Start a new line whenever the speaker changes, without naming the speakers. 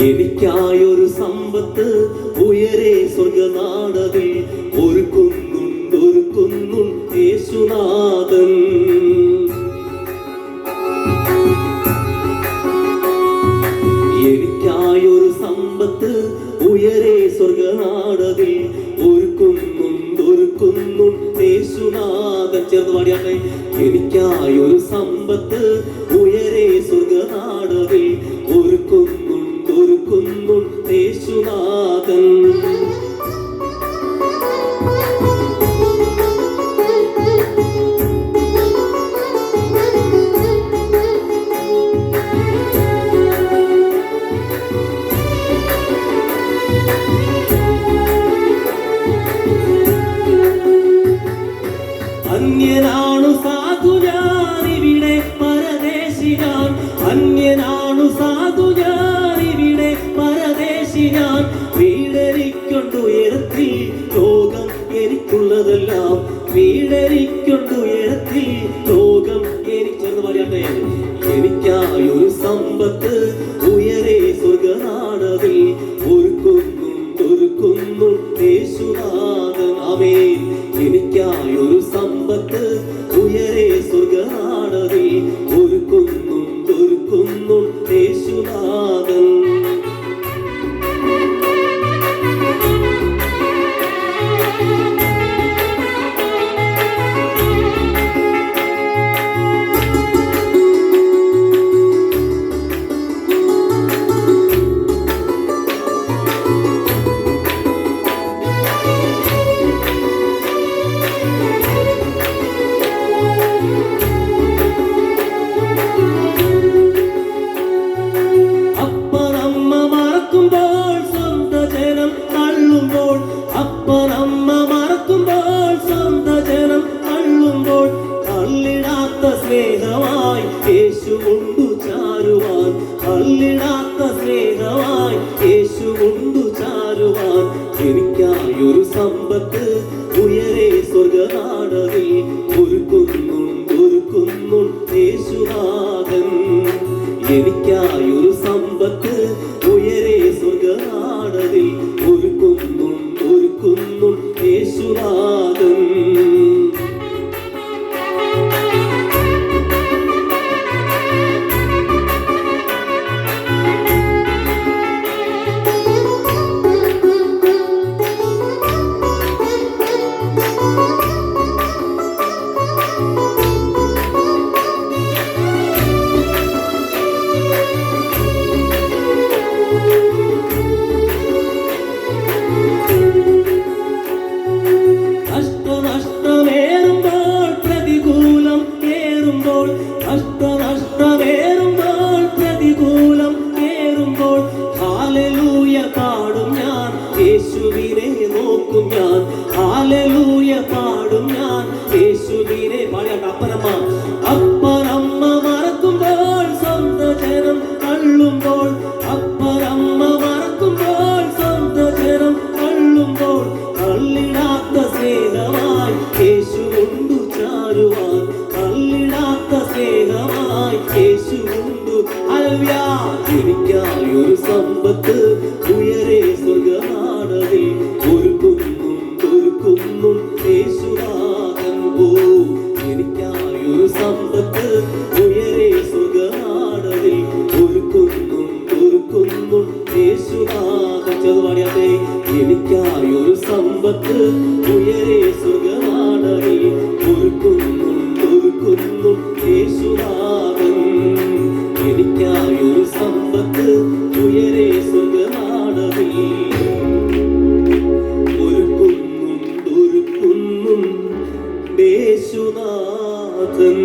എനിക്കായൊരു സമ്പത്ത് ഉയരെ സ്വർഗനാടതിൽ ഒരുക്കുന്നുണ്ട് ഒരുക്കുന്നുണ്ട് യേശുനാഥൻ. എനിക്കായൊരു സമ്പത്ത് ഉയരെ സ്വർഗനാടതിൽ ഒരുക്കുന്നുണ്ട് ഒരുക്കുന്നുണ്ട് യേശുനാഥൻ. ചേർന്ന് പാടിയാട്ടെ എനിക്കായൊരു സമ്പത്ത് ഉയരെ സ്വർഗനാടതിൽ ഒരുക്കുന്നുണ്ട് ഒരുക്കുന്നുണ്ട് യേശുനാഥൻ. അന്യനാണു സാധു ഞാൻ ഇവിടെ അന്യനാണു സാധു ഞാൻ എനിക്കായൊരു സമ്പത്ത് ഉയരെ സ്വർഗനാടതിൽ സ്നേഹമായി യേശു കൊണ്ടു ചാരുവാൻ തള്ളിടാത്ത സ്നേഹമായി യേശു കൊണ്ടു ചാരുവാൻ. എനിക്കായൊരു സമ്പത്ത് ഉയരെ സ്വർഗനാടവിൽ ഒരുക്കുന്നുണ്ട് ഒരുക്കുന്നുണ്ട് യേശുനാഥൻ എനിക്കായൊരു സമ്പത്ത് Hallelujah. എനിക്കായൊരു സമ്പത്ത് ഉയരെ സ്വർഗനാടതിൽ ഒരുക്കുന്നുണ്ട് ഒരുക്കുന്നുണ്ട് യേശുനാഥൻ ഓ എനിക്കായൊരു സമ്പത്ത് ഉയരെ സ്വർഗനാടതിൽ ഒരുക്കുന്നുണ്ട് ഒരുക്കുന്നുണ്ട് യേശുനാഥൻ. ചെറുപാടിയാതെ എനിക്കായൊരു സമ്പത്ത് ഉയരെ സ്വർഗനാടതിൽ യേശുനാഥൻ